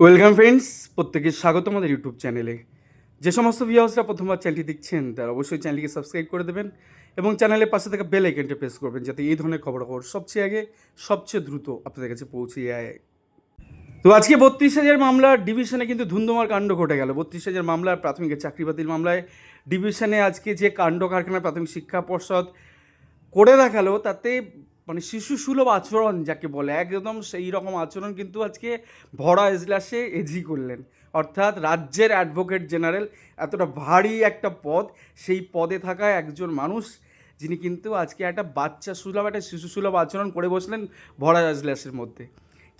Welcome friends প্রত্যেকে স্বাগত আমাদের ইউটিউব চ্যানেলে। যে সমস্ত ভিউয়ার্সরা প্রথমবার চ্যানেলটি দেখছেন, তারা অবশ্যই চ্যানেলটিকে সাবস্ক্রাইব করে দেবেন এবং চ্যানেলের পাশে থাকা বেল আইকনটা প্রেস করবেন যাতে এই ধরনের খবরাখবর সবচেয়ে আগে, সবচেয়ে দ্রুত আপনাদের কাছে পৌঁছে যায়। তো আজকে বত্রিশ হাজার মামলার ডিভিশনে কিন্তু ধুন্ধুমার কাণ্ড ঘটে গেল। বত্রিশ হাজার মামলার প্রাথমিক চাকরি বাতিল মামলায় ডিভিশনে আজকে যে কাণ্ড কারখানা প্রাথমিক শিক্ষা পর্ষদ করে দেখাল, তাতে মানে শিশু সুলভ আচরণ যাকে বলে, একদম সেই রকম আচরণ কিন্তু আজকে ভরা এজলাসে এজি করলেন। অর্থাৎ রাজ্যের অ্যাডভোকেট জেনারেল এতটা ভারী একটা পদ, সেই পদে থাকা একজন মানুষ যিনি কিন্তু আজকে একটা বাচ্চা সুলভ, একটা শিশু সুলভ আচরণ করে বসলেন ভরা এজলাসের মধ্যে।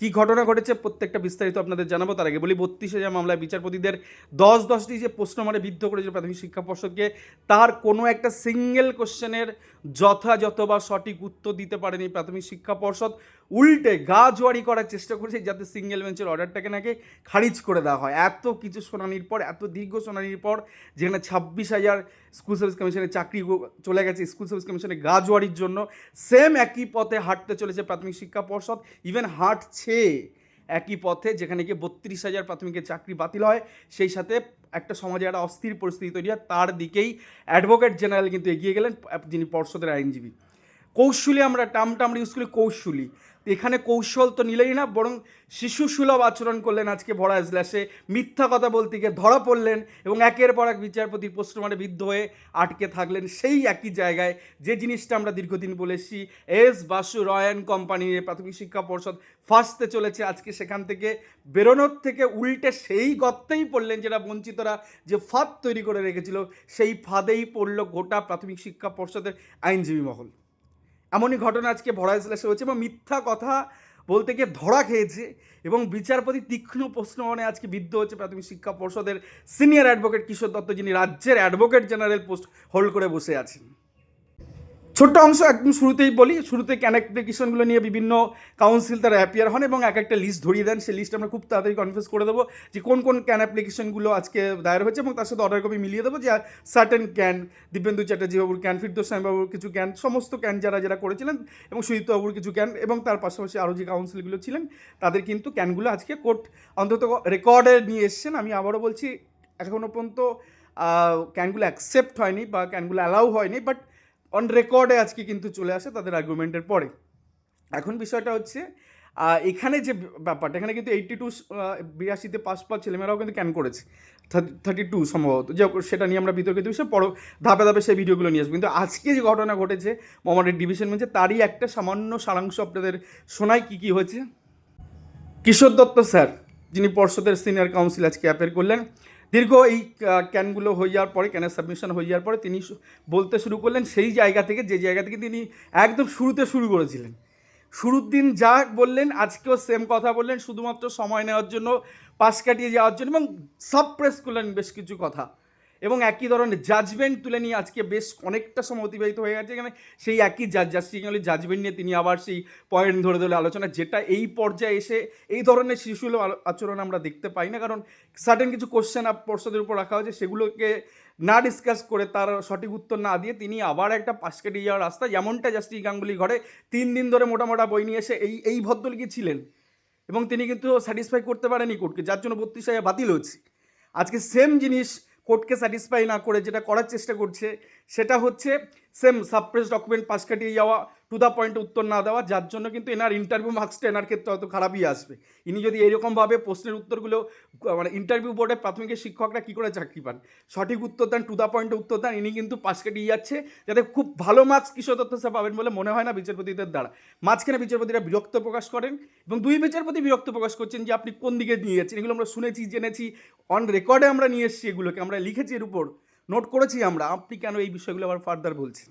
কী ঘটনা ঘটেছে প্রত্যেকটা বিস্তারিত আপনাদের জানাব। তার আগে বলি, বত্রিশ হাজার মামলায় বিচারপতিদের দশ দশটি যে প্রশ্ন মানে বিদ্ধ করেছিল প্রাথমিক শিক্ষা পর্ষদকে, তার কোনো একটা সিঙ্গেল কোশ্চেনের যথাযথ বা সঠিক উত্তর দিতে পারেনি প্রাথমিক শিক্ষা পর্ষদ। উল্টে গা জোয়ারি করার চেষ্টা করেছে যাতে সিঙ্গেল বেঞ্চের অর্ডারটাকে নাকি খারিজ করে দেওয়া হয়। এত কিছু শুনানির পর, এত দীর্ঘ শুনানির পর যেখানে ছাব্বিশ হাজার স্কুল সার্ভিস কমিশনের চাকরি চলে গেছে স্কুল সার্ভিস কমিশনের গা জোয়ারির জন্য। সেম একই পথে হাঁটতে চলেছে প্রাথমিক শিক্ষা পর্ষদ, ইভেন হাঁটছে একই পথে যেখানে গিয়ে বত্রিশ হাজার প্রাথমিকের চাকরি বাতিল হয়। সেই সাথে একটা সমাজে একটা অস্থির পরিস্থিতি তৈরি হয়। তার দিকেই অ্যাডভোকেট জেনারেল কিন্তু এগিয়ে গেলেন, যিনি পর্ষদের আইনজীবী। কৌশলী আমরা টার্মটা আমরা ইউজ করি, কৌশলী। এখানে কৌশল তো নিলেই না, বরং শিশু সুলভ আচরণ করলেন আজকে ভরা এজলাসে। মিথ্যা কথা বলতে গিয়ে ধরা পড়লেন এবং একের পর এক বিচারপতির প্রশ্নমানে বিদ্ধ হয়ে আটকে থাকলেন সেই একই জায়গায়। যে জিনিসটা আমরা দীর্ঘদিন বলেছি এস বাসু রয়্যান কোম্পানির প্রাথমিক শিক্ষা পর্ষদ ফাঁসতে চলেছে আজকে সেখান থেকে। বেরোনোর থেকে উল্টে সেই গর্তেই পড়লেন যেটা বঞ্চিতরা যে ফাঁদ তৈরি করে রেখেছিল, সেই ফাঁদেই পড়ল গোটা প্রাথমিক শিক্ষা পর্ষদের আইনজীবী মহল। এমনই ঘটনা আজকে ভরা এসে হয়েছে এবং মিথ্যা কথা বলতে গিয়ে ধরা খেয়েছে এবং বিচারপতি তীক্ষ্ণ প্রশ্ন মানে আজকে বিদ্ধ হচ্ছে প্রাথমিক শিক্ষা পর্ষদের সিনিয়র অ্যাডভোকেট কিশোর দত্ত যিনি রাজ্যের অ্যাডভোকেট জেনারেল পোস্ট হোল্ড করে বসে আছেন। ছোট্ট অংশ একদম শুরুতেই বলি, শুরুতে অ্যাপ্লিকেশনগুলো নিয়ে বিভিন্ন কাউন্সিল তারা অ্যাপিয়ার হন এবং এক একটা লিস্ট ধরিয়ে দেন। সেই লিস্ট আমরা খুব তাড়াতাড়ি কনফিউজ করে দেবো যে কোন কোন ক্যান অ্যাপ্লিকেশনগুলো আজকে দায়ের হয়েছে এবং তার সাথে অর্ডার কপি মিলিয়ে দেবো যে সার্টেন ক্যান দিব্যেন্দু চ্যাটার্জি বাবুর ক্যান ফিরদোস বাবুর কিছু ক্যান সমস্ত ক্যান যারা যারা করেছিলেন এবং সুজিত বাবুর কিছু ক্যান এবং তার পাশাপাশি আরও যে কাউন্সিলগুলো ছিলেন, তাদের কিন্তু ক্যানগুলো আজকে কোর্ট অন্তত রেকর্ডে নিয়ে এসছেন। আমি আবারও বলছি এখনও পর্যন্ত ক্যানগুলো অ্যাকসেপ্ট হয়নি বা ক্যানগুলো অ্যালাউ হয়নি বাট অন রেকর্ডে আজকে কিন্তু চলে আসে তাদের আর্গুমেন্টের পরে। এখন বিষয়টা হচ্ছে এখানে যে ব্যাপারটা, এখানে কিন্তু এইটটি টু বিরাশিতে পাস পাওয়া ছেলেমেয়েরাও কিন্তু ক্যান করেছে। থার্টি টু সম্ভবত। যে সেটা নিয়ে আমরা বিতর্কিত বিষয় পর ধাপে ধাপে সেই ভিডিওগুলো নিয়ে আসব। কিন্তু আজকে যে ঘটনা ঘটেছে মোহামেডান ডিভিশন বেঞ্চে তারই একটা সামান্য সারাংশ আপনাদের শোনায় কী কী হয়েছে। কিশোর দত্ত স্যার, যিনি পর্ষদের সিনিয়র কাউন্সিল আজকে অ্যাপেয়ার করলেন দীর্ঘ এই ক্যানগুলো হয়ে যাওয়ার পরে, ক্যানের সাবমিশন হয়ে যাওয়ার পরে তিনি বলতে শুরু করলেন সেই জায়গা থেকে, যে জায়গা থেকে তিনি একদম শুরুতে শুরু করেছিলেন। শুরুর দিন যা বললেন, আজকেও সেম কথা বললেন, শুধুমাত্র সময় নেওয়ার জন্য, পাশ কাটিয়ে যাওয়ার জন্য এবং সাবপ্রেস করলেন বেশ কিছু কথা। এবং একই ধরনের জাজমেন্ট তুলে নিয়ে আজকে বেশ অনেকটা সময় অতিবাহিত হয়ে গেছে। এখানে সেই একই জাজ জাস্টিস জাজমেন্ট নিয়ে তিনি আবার সেই পয়েন্ট ধরে ধরে আলোচনা, যেটা এই পর্যায়ে এসে এই ধরনের শিশুল আচরণ আমরা দেখতে পাই না। কারণ সার্টেন কিছু কোশ্চেন পর্ষদের উপর রাখা হয়েছে, সেগুলোকে না ডিসকাস করে তার সঠিক উত্তর না দিয়ে তিনি আবার একটা পাশ কেটে যাওয়ার রাস্তা, যেমনটা জাস্টিস গাঙ্গুলি ঘরে তিন দিন ধরে মোটা মোটা বই নিয়ে এসে এই এই ভদ্রলোকই ছিলেন। এবং তিনি কিন্তু স্যাটিসফাই করতে পারেনি কোর্টকে যার জন্য বত্রিশ হাজার বাতিল হচ্ছে আজকে সেম জিনিস কোর্টকে স্যাটিসফাই না করে যেটা করার চেষ্টা করছে সেটা হচ্ছে সেম সাবপ্রেস ডকুমেন্ট পাশ কাটিয়ে যাওয়া টু দ্য পয়েন্টে উত্তর না দেওয়া, যার জন্য কিন্তু এনার ইন্টারভিউ মার্কসটা এনার ক্ষেত্রে হয়তো খারাপই আসবে। ইনি যদি এরকমভাবে প্রশ্নের উত্তরগুলো মানে ইন্টারভিউ বোর্ডে প্রাথমিকের শিক্ষকরা কী করে চাকরি পান? সঠিক উত্তর দেন টু দ্য পয়েন্টে উত্তর দেন, ইনি কিন্তু পাশ কাটিয়ে যাচ্ছে, যাতে খুব ভালো মার্কস কিশোর দত্ত স্যার পাবেন বলে মনে হয় না বিচারপতিদের দ্বারা। মাঝখানে বিচারপতিরা বিরক্ত প্রকাশ করেন এবং দুই বিচারপতি বিরক্ত প্রকাশ করছেন যে আপনি কোন দিকে নিয়ে যাচ্ছেন। এগুলো আমরা শুনেছি, জেনেছি অন রেকর্ডে আমরা নিয়ে এসেছি এগুলোকে। আমরা লিখেছি এর উপর। নোট করেছি আমরা, আপনি কেন এই বিষয়গুলো আবার ফার্দার বলছেন?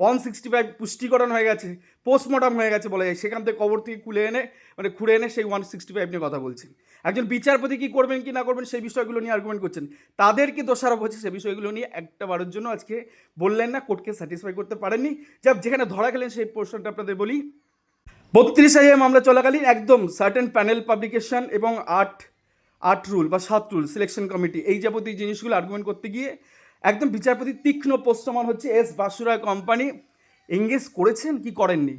ওয়ান সিক্সটি ফাইভ পুষ্টিকরণ হয়ে গেছে পোস্টমর্টম হয়ে গেছে বলা যায় সেখান থেকে কবর থেকে খুলে এনে মানে খুঁড়ে এনে সেই ওয়ান সিক্সটি ফাইভ নিয়ে কথা বলছেন। একজন বিচারপতি কী করবেন কি না করবেন, সেই বিষয়গুলো নিয়ে আর্গুমেন্ট করছেন। তাদের কি দোষারোপ হচ্ছে, সেই বিষয়গুলো নিয়ে একটা বারের জন্য আজকে বললেন না কোর্টকে স্যাটিসফাই করতে পারেননি। যা যেখানে ধরা গেলেন সেই পোর্শনটা আপনাদের বলি। বত্রিশ হাজার মামলা চলাকালীন একদম সার্টেন প্যানেল পাবলিকেশন এবং আট আট রুল বা সাত রুল সিলেকশন কমিটি এই যাবতীয় জিনিসগুলো আর্গুমেন্ট করতে গিয়ে একদম বিচারপতি তীক্ষ্ণ প্রশ্নমান হচ্ছে এস বাসুরায় কোম্পানি। এঙ্গেজ করেছেন কি করেননি?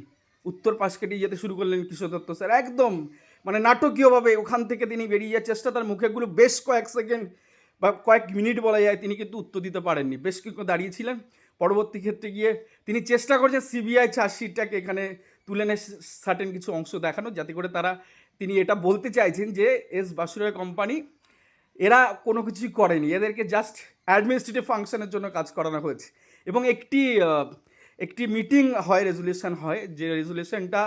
উত্তর পাশ কেটে যেতে শুরু করলেন কিশোর দত্ত স্যার। একদম মানে নাটকীয়ভাবে ওখান থেকে তিনি বেরিয়ে যাওয়ার চেষ্টা, তার মুখেগুলো বেশ কয়েক সেকেন্ড বা কয়েক মিনিট বলা যায়, তিনি কিন্তু উত্তর দিতে পারেননি। বেশ কিছু দাঁড়িয়েছিলেন। পরবর্তী ক্ষেত্রে গিয়ে তিনি চেষ্টা করছেন সিবিআই চার্জশিটটাকে এখানে তুলে এনে সার্টেন কিছু অংশ দেখানো যাতে করে তারা, তিনি এটা বলতে চাইছেন যে এস বাসুরিয়া কোম্পানি, এরা কোনো কিছুই করেনি। এদেরকে জাস্ট অ্যাডমিনিস্ট্রেটিভ ফাংশনের জন্য কাজ করানো হয়েছে। এবং একটি একটি মিটিং হয় রেজুলেশন হয়, যে রেজুলেশনটা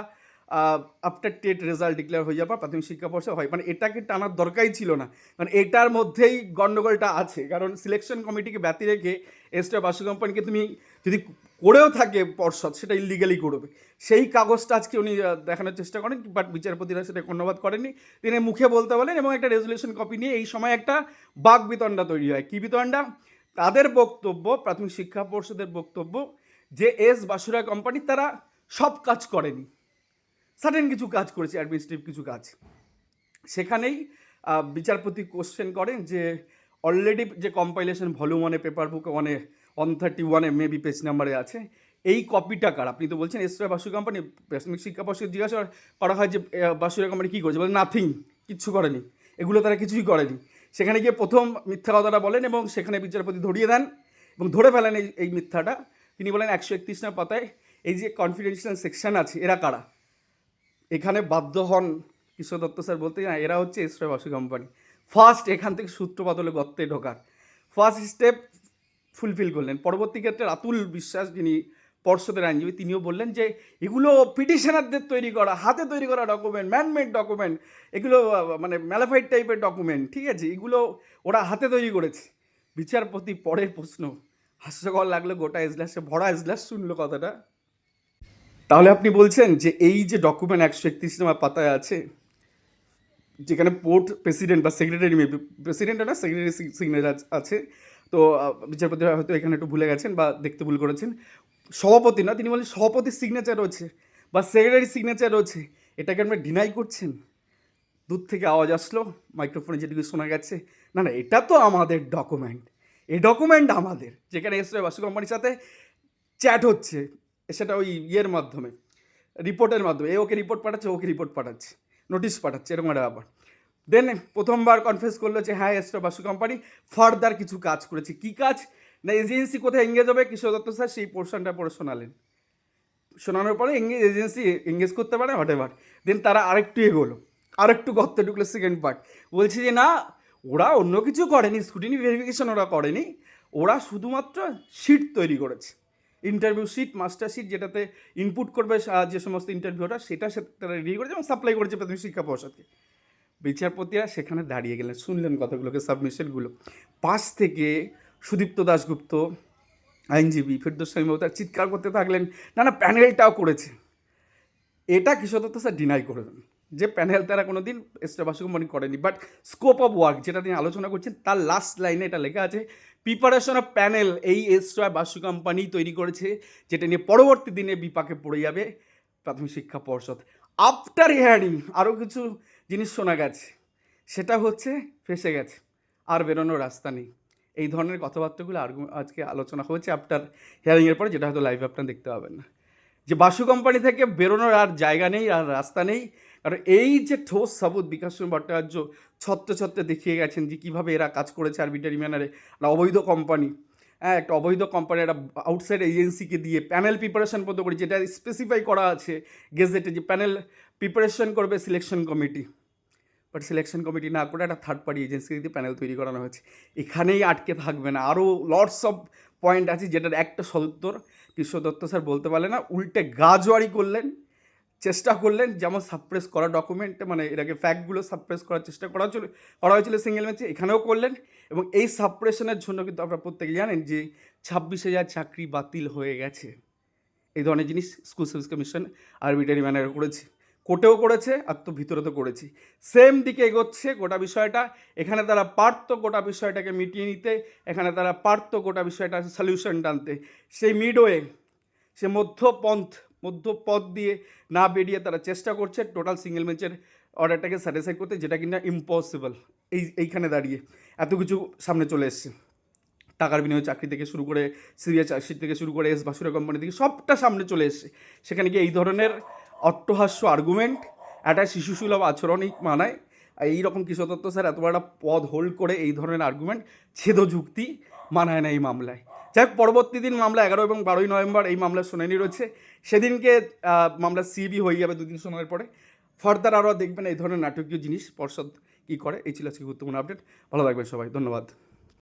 আফটার টেট রেজাল্ট ডিক্লেয়ার হয়ে যাওয়ার প্রাথমিক শিক্ষা পর্ষদ হয়। মানে এটাকে টানার দরকারই ছিল না। কারণ এটার মধ্যেই গণ্ডগোলটা আছে। কারণ সিলেকশন কমিটিকে ব্যতি রেখে এসটা বাসু কোম্পানিকে তুমি যদি করেও থাকে পর্ষদ, সেটা ইলিগালি করবে। সেই কাগজটা আজকে উনি দেখানোর চেষ্টা করেন বাট বিচারপতিরা সেটা কর্ণবাদ করেননি। তিনি মুখে বলতে বলেন এবং একটা রেজুলেশন কপি নিয়ে এই সময় একটা বাক বিতণ্ডা তৈরি হয়। কী বিতণ্ডা? তাদের বক্তব্য, প্রাথমিক শিক্ষা পর্ষদের বক্তব্য, যে এস বাসুরা কোম্পানি তারা সব কাজ করেনি। সার্টেন কিছু কাজ করেছে অ্যাডমিনিস্ট্রেটিভ কিছু কাজ। সেখানেই বিচারপতি কোশ্চেন করেন যে অলরেডি যে কম্পাইলেশন ভলিউম ওয়ানে পেপার বুক ওয়ান থার্টি ওয়ানে মেবি পেজ নাম্বারে আছে। এই কপিটা কার? আপনি তো বলছেন এসরা বাসু কোম্পানি প্রাথমিক শিক্ষা পর্ষদ জিজ্ঞাসা করা হয় যে বাসুরা কোম্পানি কী করেছে? বলে নাথিং কিচ্ছু করেনি। এগুলো তারা কিছুই করেনি। সেখানে গিয়ে প্রথম মিথ্যা কথাটা বলেন এবং সেখানে বিচারপতি ধরিয়ে দেন এবং ধরে ফেলেন এই এই মিথ্যাটা। তিনি বলেন একশো একত্রিশ নম্বর পাতায় এই যে কনফিডেন্সিয়াল সেকশন আছে, এরা কারা? এখানে বাধ্য হন কিশোর দত্ত স্যার বলতে না এরা হচ্ছে এসরা বাসু কোম্পানি ফার্স্ট এখান থেকে সূত্রপাত হলো গর্তে ঢোকার। ফার্স্ট স্টেপ ফুলফিল করলেন। পরবর্তী ক্ষেত্রে রাতুল বিশ্বাস, যিনি পর্ষদের আইনজীবী, তিনিও বললেন যে, এগুলো পিটিশনারদের তৈরি করা, হাতে তৈরি করা ডকুমেন্ট ম্যানমেড ডকুমেন্ট এগুলো মানে ম্যালাফাইড টাইপের ডকুমেন্ট ঠিক আছে? এগুলো ওরা হাতে তৈরি করেছে। বিচারপতি পরের প্রশ্ন, হাস্যকর লাগল গোটা এজলাসে, ভরা এজলাস শুনলো কথাটা। তাহলে আপনি বলছেন যে, এই যে ডকুমেন্ট একশো একত্রিশ নম্বর পাতায় আছে, যেখানে পোর্ট প্রেসিডেন্ট বা সেক্রেটারি প্রেসিডেন্ট না সেক্রেটারি সিগনেচার আছে তো আহ, বিচারপতিরা হয়তো এখানে একটু ভুলে গেছেন বা দেখতে ভুল করেছেন। সভাপতি না তিনি বলেন সভাপতির সিগনেচার রয়েছে বা সেক্রেটারি সিগনেচার রয়েছে। এটাকে আপনি ডিনাই করছেন। দূর থেকে আওয়াজ আসলো মাইক্রোফোনে যেটুকু শোনা গেছে। না না এটা তো আমাদের ডকুমেন্ট এই ডকুমেন্ট আমাদের। যেখানে এসরে বাসু কোম্পানির সাথে চ্যাট হচ্ছে। সেটা ওই ইয়ের মাধ্যমে রিপোর্টের মাধ্যমে। এ ওকে রিপোর্ট পাঠাচ্ছে ওকে রিপোর্ট পাঠাচ্ছে নোটিশ পাঠাচ্ছে এরকম একটা ব্যাপার। দেন প্রথমবার কনফেস করল যে হ্যাঁ এসরা বাসু কোম্পানি ফার্দার কিছু কাজ করেছে। কী কাজ? না এজেন্সি কোথায় এঙ্গেজ হবে? কিশোর দত্ত স্যার, সেই পোর্শনটা পড়ে শোনালেন। শোনানোর পরে এঙ্গেজ এজেন্সি এঙ্গেজ করতে পারে হোয়াট এভার দেন তারা আরেকটু এগোলো। আরেকটু গর্তে ঢুকলো সেকেন্ড পার্ট বলছে যে, না, ওরা অন্য কিছু করেনি স্কুটিনি ভেরিফিকেশন ওরা করেনি। ওরা শুধুমাত্র শিট তৈরি করেছে। ইন্টারভিউ শিট মাস্টার শিট যেটাতে ইনপুট করবে যে সমস্ত ইন্টারভিউটা সেটা তারা রেডি করেছে এবং সাপ্লাই করেছে প্রাথমিক শিক্ষা পর্ষদকে। বিচারপতিরা সেখানে দাঁড়িয়ে গেলেন, শুনলেন কথাগুলোকে সাবমিশনগুলো পাশ থেকে সুদীপ্ত দাশগুপ্ত, আইনজীবী ফেরদোস্বামী মমতার চিৎকার করতে থাকলেন, না না, প্যানেলটাও করেছে। এটা কিশোর দত্ত স্যার ডিনাই করে দেন যে প্যানেল তারা কোনো দিন কোম্পানি করেনি। বাট স্কোপ অফ ওয়ার্ক যেটা তিনি আলোচনা করছেন, তার লাস্ট লাইনে এটা লেখা আছে প্রিপারেশন অফ প্যানেল এই এসরা বাসু কোম্পানি তৈরি করেছে, যেটা নিয়ে পরবর্তী দিনে বিপাকে পড়ে যাবে প্রাথমিক শিক্ষা পর্ষদ। আফটার হিয়ারিং আরও কিছু জিনিস শোনা গেছে, সেটা হচ্ছে ফেসে গেছে আর বেরোনোর রাস্তা নেই। এই ধরনের কথাবার্তাগুলো আর্গু- আজকে আলোচনা হয়েছে আফটার হিয়ারিংয়ের পরে, যেটা হয়তো লাইভ আপনার দেখতে পাবেন না। যে বাসু কোম্পানি থেকে বেরোনোর আর জায়গা নেই, আর রাস্তা নেই, কারণ এই যে ঠোস সাবুত বিকাশ ভট্টাচার্য ছত্রে ছত্রে দেখিয়ে গেছেন যে কীভাবে এরা কাজ করেছে আরবিটারি ম্যানারে একটা অবৈধ কোম্পানি হ্যাঁ একটা অবৈধ কোম্পানি একটা আউটসাইড এজেন্সিকে দিয়ে প্যানেল প্রিপারেশন পর্যন্ত করে, যেটা স্পেসিফাই করা আছে গেজেটে যে প্যানেল প্রিপারেশন করবে selection committee but selection committee না করে একটা থার্ড পার্টি এজেন্সি দিয়ে প্যানেল তৈরি করানো হয়েছে। এখানেই আটকে থাকবে না। আরও লটস অফ পয়েন্ট আছে যেটার একটা সদুত্তর কিশোর দত্ত স্যার বলতে পারলে না, উল্টে গাজওয়ারি করলেন, চেষ্টা করলেন যেমন সাপ্রেস করা ডকুমেন্টে মানে আগে ফ্যাক্টগুলো সাপ্রেস করার চেষ্টা করা হচ্ছিল করা হয়েছিল সিঙ্গেল ম্যাচে এখানেও করলেন এবং এই সাপ্রেশনের জন্য কিন্তু আপনারা প্রত্যেকে জানেন যে ছাব্বিশ হাজার চাকরি বাতিল হয়ে গেছে। এই ধরনের জিনিস স্কুল সার্ভিস কমিশন আরবিটারি ম্যানারে করেছে। কোর্টেও করেছে আর তো ভিতরে তো করেছি। সেম দিকে এগোচ্ছে গোটা বিষয়টা। এখানে তারা পারত গোটা বিষয়টাকে মিটিয়ে নিতে, এখানে তারা পারত গোটা বিষয়টা সলিউশন টানতে। সেই মিডওয়ে সে মধ্যপন্থ, মধ্যপথ দিয়ে না বেরিয়ে তারা চেষ্টা করছে টোটাল সিঙ্গেল ম্যাচের অর্ডারটাকে স্যাটিসফাই করতে, যেটা কিনা ইম্পসিবল এই, এইখানে দাঁড়িয়ে এত কিছু সামনে চলে এসছে। টাকার বিনিময়ে চাকরি থেকে শুরু করে সিরিয়া চাকরি থেকে শুরু করে এস বাসুরা কোম্পানি থেকে সবটা সামনে চলে এসছে। সেখানে গিয়ে এই ধরনের অট্টহাস্য আর্গুমেন্ট একটা শিশুসুলভ আচরণই মানায়। এইরকম কিশোর দত্ত স্যার এত বড় পদ হোল্ড করে এই ধরনের আর্গুমেন্ট ছেদ যুক্তি মানায় না এই মামলায়। যাই হোক, পরবর্তী দিন মামলা এগারো এবং বারোই নভেম্বর এই মামলার শুনানি রয়েছে। সেদিনকে মামলা সিবি হয়ে যাবে দুদিন সময়ের পরে। ফার্দার আরও দেখবেন এই ধরনের নাটকীয় জিনিস পর্ষদ কী করে? এই ছিল আজকে গুরুত্বপূর্ণ আপডেট ভালো থাকবেন সবাই ধন্যবাদ।